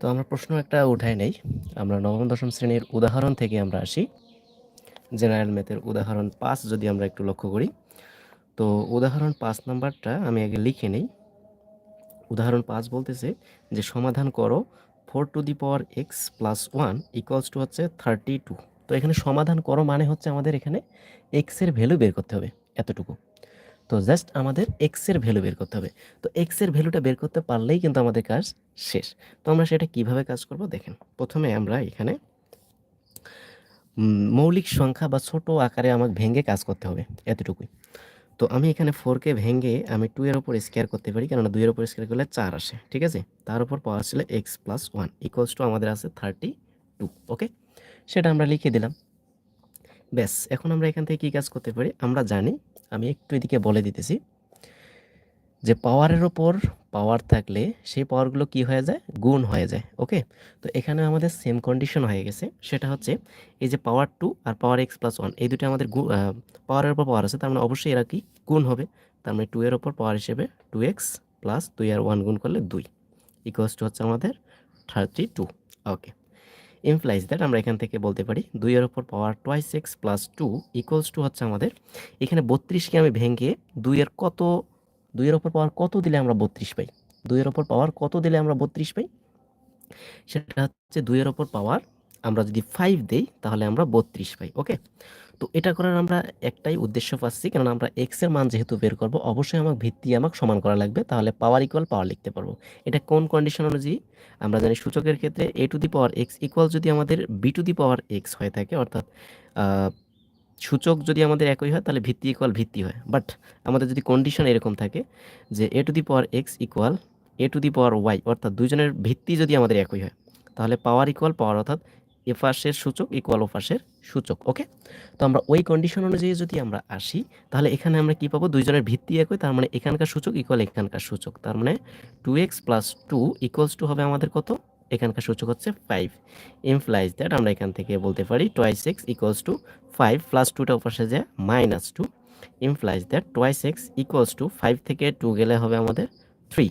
তো আমরা প্রশ্ন একটা উঠাই নেই। আমরা নবম, দশম শ্রেণির উদাহরণ থেকে আমরা আসি। জেনারেল ম্যাথের উদাহরণ পাঁচ যদি আমরা একটু লক্ষ্য করি। তো উদাহরণ পাঁচ নাম্বারটা আমি আগে লিখে নেই। উদাহরণ পাঁচ বলতেছে যে সমাধান করো four to the power x plus one equals to হচ্ছে থার্টি টু। তো এখানে সমাধান করো মানে হচ্ছে আমাদের এখানে এক্সের ভ্যালু বের করতে হবে এতটুকু। তো জাস্ট আমাদের এক্সের ভ্যালু বের করতে হবে। তো এক্সের ভ্যালুটা বের করতে পারলেই কিন্তু আমাদের কাজ শেষ। তো আমরা সেটা কীভাবে কাজ করব দেখেন। প্রথমে আমরা এখানে মৌলিক সংখ্যা বা ছোট আকারে আমাকে ভেঙে কাজ করতে হবে এতটুকুই। তো আমি এখানে ফোরকে ভেঙে আমি টু এর ওপর স্কোয়ার করতে পারি, কেননা দুইয়ের ওপর স্কোয়ার করলে চার আসে, ঠিক আছে? তার উপর পাওয়ার ছিল x plus one equals to আমাদের আছে থার্টি টু ওকে সেটা আমরা লিখে দিলাম। ব্যাস, এখন আমরা এখান থেকে কী কাজ করতে পারি? আমরা জানি আমি একটু এদিকে বলে দিতেছি যে পাওয়ারের ওপর পাওয়ার থাকলে সেই পাওয়ারগুলো কি হয়ে যায়? গুণ হয়ে যায় ওকে তো এখানে আমাদের সেম কন্ডিশন হয়ে গেছে। সেটা হচ্ছে এই যে পাওয়ার টু আর পাওয়ার এক্স প্লাস ওয়ান এই দুটো আমাদের পাওয়ারের ওপর পাওয়ার আছে, তার মানে অবশ্যই এরা কি? গুণ হবে। তার মানে টু এর ওপর পাওয়ার হিসেবে টু এক্স প্লাস দুই আর ওয়ান গুণ করলে দুই ইকুয়ালস টু হচ্ছে আমাদের thirty two okay implies that আমরা এখান থেকে বলতে পারি দুইয়ের ওপর power twice x plus two equals to হচ্ছে আমাদের। এখানে বত্রিশকে আমি ভেঙে দুইয়ের কত দুইয়ের ওপর পাওয়ার কত দিলে আমরা বত্রিশ পাই? দুইয়ের ওপর পাওয়ার কত দিলে আমরা বত্রিশ পাই? সেটা হচ্ছে দুইয়ের ওপর পাওয়ার আমরা যদি ফাইভ দেই, তাহলে আমরা বত্রিশ পাই ওকে তো এটা করার আমরা একটাই উদ্দেশ্য পাচ্ছি, কেননা আমরা এক্সের মান যেহেতু বের করব, অবশ্যই আমার ভিত্তি আমাকে সমান করা লাগবে, তাহলে পাওয়ার ইকুয়াল পাওয়ার লিখতে পারব। এটা কোন কন্ডিশন অনুযায়ী? আমরা জানি সূচকের ক্ষেত্রে a to the power x equal যদি আমাদের b to the power x হয়ে থাকে, অর্থাৎ সূচক যদি আমাদের একই হয়, তাহলে ভিত্তি ইকুয়াল ভিত্তি হয়। বাট আমাদের যদি কন্ডিশন এরকম থাকে যে a to the power x equal a to the power y অর্থাৎ দুজনের ভিত্তি যদি আমাদের একই হয়, তাহলে পাওয়ার ইকুয়াল পাওয়ার অর্থাৎ এপাশের সূচক ইকুয়াল ওপাশের সূচক ওকে তো আমরা ওই কন্ডিশন অনুযায়ী যদি আমরা আসি, তাহলে এখানে আমরা কি পাবো? দুইজনের ভিত্তি একই, তার মানে এখানকার সূচক ইকুয়াল এখানকার সূচক, তার মানে two x plus two equals to হবে আমাদের কত? এখানকার সূচক হচ্ছে ফাইভ ইমপ্লাইজ দ্যাট আমরা এখান থেকে বলতে পারি twice x equals to five plus টুটা ওপাশে যে minus two implies that twice x equals to five থেকে টু গেলে হবে আমাদের three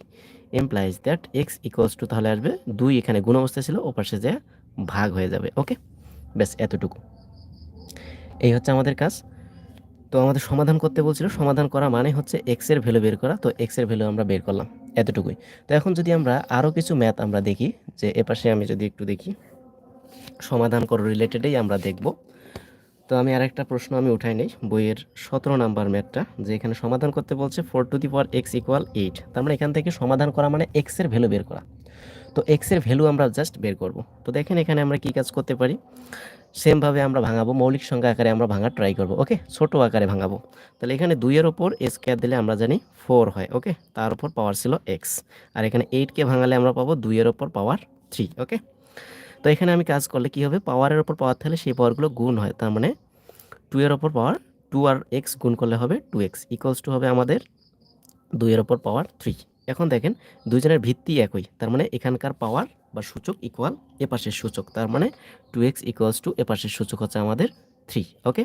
implies that x equals to তাহলে আসবে দুই, এখানে গুণ অবস্থা ছিল ওপাশে যায় ভাগ হয়ে যাবে, ওকে? ব্যাস, এতটুকু। এই হচ্ছে আমাদের কাজ। তো আমাদের সমাধান করতে বলছিল, সমাধান করা মানে হচ্ছে এক্সের ভ্যালু বের করা। তো এক্সের ভ্যালু আমরা বের করলাম, এতটুকুই। তো এখন যদি আমরা আরও কিছু ম্যাথ আমরা দেখি, যে এপাশে আমি যদি একটু দেখি, সমাধান করো রিলেটেডেই আমরা দেখব। তো আমি আরেকটা প্রশ্ন আমি উঠাই নেই, বইয়ের সতেরো নাম্বার ম্যাথটা যে এখানে সমাধান করতে বলছে four to the power x equal eight তার মানে এখান থেকে সমাধান করা মানে এক্সের ভ্যালু বের করা। তো এক্সের ভ্যালু আমরা জাস্ট বের করব। তো দেখেন এখানে আমরা কি কাজ করতে পারি? সেমভাবে আমরা ভাঙাবো, মৌলিক সংখ্যা আকারে আমরা ভাঙার ট্রাই করব ওকে ছোট আকারে ভাঙাবো। তাহলে এখানে দুইয়ের ওপর স্কোয়ার দিলে আমরা জানি ফোর হয় ওকে তার উপর পাওয়ার ছিল এক্স আর এখানে এইটকে ভাঙালে আমরা পাবো দুইয়ের ওপর পাওয়ার থ্রি ওকে তো এখানে আমি কাজ করলে কি হবে? পাওয়ারের ওপর পাওয়ার থাকলে সেই পাওয়ারগুলো গুণ হয়, তার মানে টু এর ওপর পাওয়ার টু আর এক্স গুণ করলে হবে টু এক্স ইকুয়ালস টু হবে আমাদের দুইয়ের ওপর পাওয়ার থ্রি এখন দেখেন দুইজনের ভিত্তি একই। তার মানে এখানকার পাওয়ার বা সূচক ইকুয়াল এপাশের সূচক। তার মানে টু এক্স ইকুয়ালস টু এপাশের সূচক হচ্ছে আমাদের থ্রি ওকে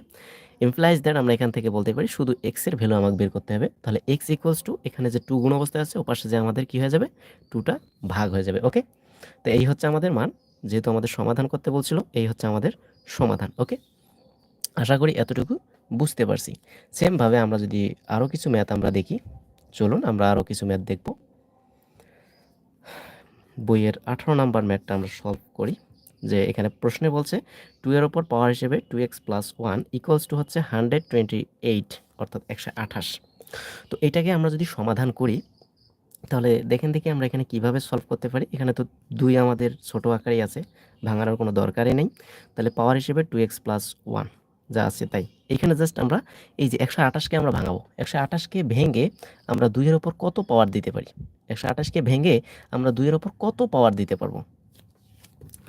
ইমপ্লাইজ দ্যাট আমরা এখান থেকে বলতে পারি শুধু এক্সের ভ্যালু আমাকে বের করতে হবে। তাহলে এক্স ইকুয়ালস টু এখানে যে টু গুণ অবস্থায় আছে, ওপাশে যে আমাদের কি হয়ে যাবে? টুটা ভাগ হয়ে যাবে ওকে তো এই হচ্ছে আমাদের মান, যেহেতু আমাদের সমাধান করতে বলছিল, এই হচ্ছে আমাদের সমাধান ওকে আশা করি এতটুকু বুঝতে পারছি। সেমভাবে আমরা যদি আরও কিছু ম্যাথ আমরা দেখি চলুন আমরা আরও কিছু ম্যাথ দেখব। বইয়ের আঠারো নাম্বার ম্যাথটা আমরা সলভ করি, যে এখানে প্রশ্নে বলছে টু এর ওপর পাওয়ার হিসেবে two x plus one equals to হচ্ছে হান্ড্রেড টোয়েন্টি এইট অর্থাৎ একশো আঠাশ। তো এটাকে আমরা যদি সমাধান করি, তাহলে দেখেন দেখি আমরা এখানে কীভাবে সলভ করতে পারি। এখানে তো দুই আমাদের ছোট আকারেই আছে ভাঙানোর কোনো দরকারই নেই। তাহলে পাওয়ার হিসেবে টু এক্স প্লাস ওয়ান যা আছে তাই। এখানে জাস্ট আমরা এই যে একশো আঠাশকে আমরা ভাঙাবো। একশো আঠাশকে ভেঙে আমরা দুইয়ের ওপর কত পাওয়ার দিতে পারি? একশো আঠাশকে ভেঙে আমরা দুইয়ের ওপর কত পাওয়ার দিতে পারব?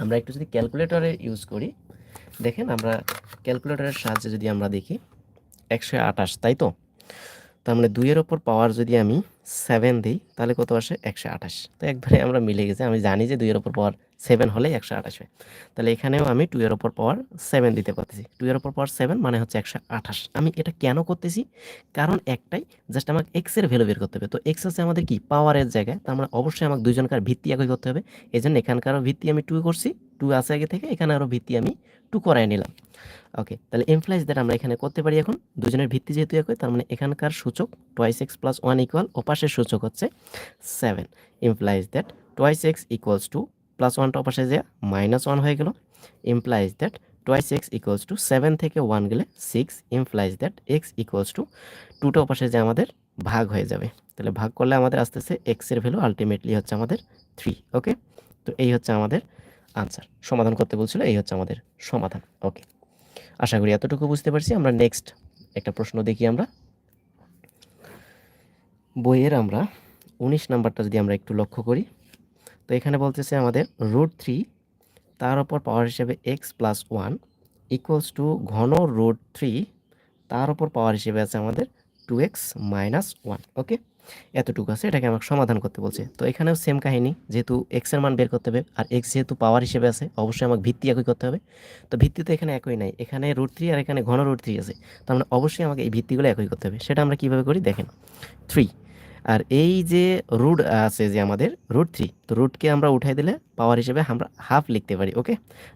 আমরা একটু যদি ক্যালকুলেটরে ইউজ করি, দেখেন আমরা ক্যালকুলেটরের সাহায্যে যদি আমরা দেখি, একশো আঠাশ, তাই তো? তার মানে দুইয়ের ওপর পাওয়ার যদি আমি সেভেন দিই, তাহলে কত আসে? একশো আঠাশ। তো একবারে আমরা মিলে গেছি। আমি জানি যে দুইয়ের ওপর পাওয়ার সেভেন হলেই একশো আঠাশ হয়। তাহলে এখানেও আমি টু এর ওপর পাওয়ার সেভেন দিতে পারতেছি। টু এর ওপর পাওয়ার সেভেন মানে হচ্ছে একশো আঠাশ। আমি এটা কেন করতেছি? কারণ একটাই জাস্ট আমাকে এক্সের ভ্যালু বের করতে হবে। তো এক্স আছে আমাদের কি? পাওয়ারের জায়গায়। তার মানে অবশ্যই আমাকে দুজনকার ভিত্তি একই করতে হবে। এই জন্য এখানকারও ভিত্তি আমি টু করছি। টু আছে আগে থেকে, এখানে আরও ভিত্তি আমি টু করাই নিলাম। ওকে তাহলে এমপ্লয়েজ দ্যাট আমরা এখানে করতে পারি এখন। দুজনের ভিত্তি যেহেতু একই, তার মানে এখানকার সূচক twice x plus one equal ওপাশের সূচক হচ্ছে seven implies that twice x equals to plus ওয়ানটা ওপাশে যে মাইনাস ওয়ান হয়ে গেল। Implies that twice x equals to seven থেকে ওয়ান গেলে six implies that x equals to টুটা ওপাশে যে আমাদের ভাগ হয়ে যাবে। তাহলে ভাগ করলে আমাদের আসতেছে এক্সের ভ্যালু আলটিমেটলি হচ্ছে আমাদের থ্রি ওকে তো এই হচ্ছে আমাদের আনসার সমাধান করতে বলছিল, এই হচ্ছে আমাদের সমাধান। ওকে আশা করি এতটুকু বুঝতে পারছি। আমরা নেক্সট একটা প্রশ্ন দেখি আমরা। বইয়ের আমরা উনিশ নাম্বারটা যদি আমরা একটু লক্ষ্য করি, তো এখানে বলতেছে আমাদের রুট থ্রি তার উপর পাওয়ার হিসেবে x plus one equals to ঘন রুট থ্রি তার উপর পাওয়ার হিসেবে আছে আমাদের two x minus one okay এতটুকু আছে, এটাকে আমাকে সমাধান করতে বলছে। তো এখানেও সেম কাহিনী, যেহেতু এক্সের মান বের করতে হবে আর এক্স যেহেতু পাওয়ার হিসেবে আছে, অবশ্যই আমাকে ভিত্তি একই করতে হবে। তো ভিত্তি তো এখানে একই নাই, এখানে রুট থ্রি আর এখানে ঘন রুট থ্রি আছে। তার মানে অবশ্যই আমাকে এই ভিত্তিগুলো একই করতে হবে, সেটা আমরা কীভাবে করি দেখেন। থ্রি আর এই যে রুট আছে যে আমাদের রুট থ্রি তো রুটকে আমরা উঠাই দিলে পাওয়ার হিসেবে আমরা হাফ লিখতে পারি ওকে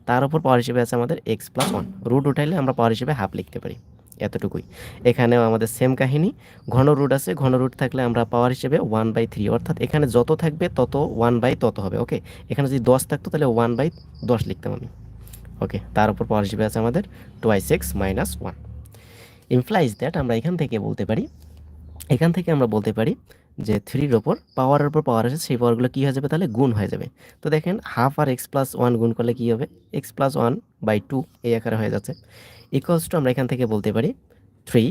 তার উপর পাওয়ার হিসেবে আছে আমাদের এক্স প্লাস ওয়ান রুট উঠাইলে আমরা পাওয়ার হিসেবে হাফ লিখতে পারি। এতটুকুই। এখানেও আমাদের সেম কাহিনী। ঘন রুট আছে, ঘন রুট থাকলে আমরা পাওয়ার হিসেবে ওয়ান বাই থ্রি অর্থাৎ এখানে যত থাকবে তত ওয়ান বাই তত হবে ওকে এখানে যদি দশ থাকতো তাহলে ওয়ান বাই দশ লিখতাম আমি ওকে তার উপর পাওয়ার হিসেবে আছে আমাদের twice x minus one implies that আমরা এখান থেকে বলতে পারি, এখান থেকে আমরা বলতে পারি যে থ্রির ওপর পাওয়ারের ওপর পাওয়ার আছে, সেই পাওয়ারগুলো কী হয়ে যাবে তাহলে গুণ হয়ে যাবে। তো দেখেন হাফ আর এক্স প্লাস ওয়ান গুণ করলে কী হবে? X plus one by two এই আকারে হয়ে যাচ্ছে। ইকুয়ালস টু আমরা এখান থেকে বলতে পারি থ্রি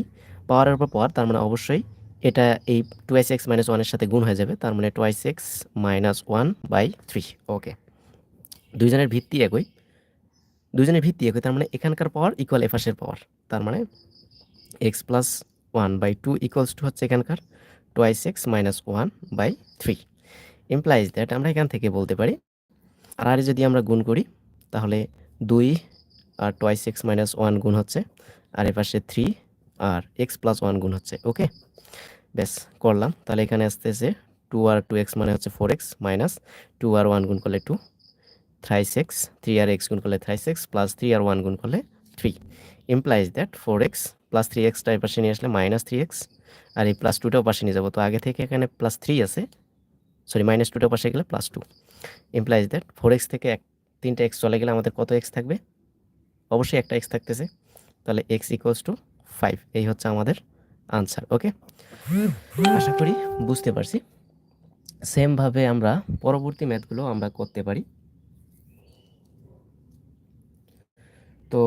পাওয়ারের উপর পাওয়ার তার মানে অবশ্যই এটা এই টুয়াইস এক্স মাইনাস ওয়ানের সাথে গুণ হয়ে যাবে, তার মানে twice x minus one by three okay দুইজনের ভিত্তি একই দুজনের ভিত্তি একই, তার মানে এখানকার পাওয়ার ইকুয়াল এফাসের পাওয়ার তার মানে x plus one by two equals to হচ্ছে এখানকার twice x minus one by three implies that আমরা এখান থেকে বলতে পারি, আর আর যদি আমরা গুণ করি, তাহলে দুই আর টোয়াইস এক্স মাইনাস ওয়ান গুণ হচ্ছে, আর এপাশে থ্রি আর এক্স প্লাস ওয়ান গুণ হচ্ছে ওকে ব্যাস করলাম। তাহলে এখানে আসতে আসতেছে টু আর টু এক্স মানে হচ্ছে ফোর এক্স মাইনাস টু আর ওয়ান গুণ করলে টু থ্রাইস এক্স থ্রি আর এক্স গুণ করলে থ্রাইস এক্স প্লাস থ্রি আর ওয়ান গুণ করলে three implies that four x plus three extra এই পাশে নিয়ে আসলে মাইনাস থ্রি এক্স আর এই প্লাস টুটাও পাশে নিয়ে যাব। তো আগে থেকে এখানে প্লাস থ্রি আছে সরি মাইনাস টুটাও পাশে গেলে plus two implies that four x থেকে এক, তিনটে এক্স চলে গেলে আমাদের কত এক্স থাকবে? অবশ্যই একটা এক্স থাকতেছে। তাহলে এক্স ইকুয়ালস টু ফাইভ এই হচ্ছে আমাদের আনসার ওকে আশা করি বুঝতে পারছি। সেমভাবে আমরা পরবর্তী ম্যাথগুলো আমরা করতে পারি। তো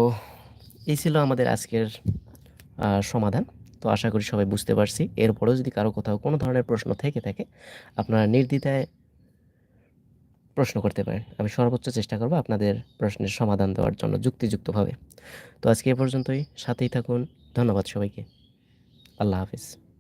এই ছিল আমাদের আজকের সমাধান। তো আশা করি সবাই বুঝতে পারছি। এরপরেও যদি কারও কোথাও কোনো ধরনের প্রশ্ন থেকে থাকে, আপনারা নির্দ্বিধায় প্রশ্ন করতে পারেন। আমি সর্বোচ্চ চেষ্টা করব আপনাদের প্রশ্নের সমাধান দেওয়ার জন্য যুক্তিযুক্তভাবে। তো আজকে এ পর্যন্তই। সাথেই থাকুন। ধন্যবাদ সবাইকে। আল্লাহ হাফিজ।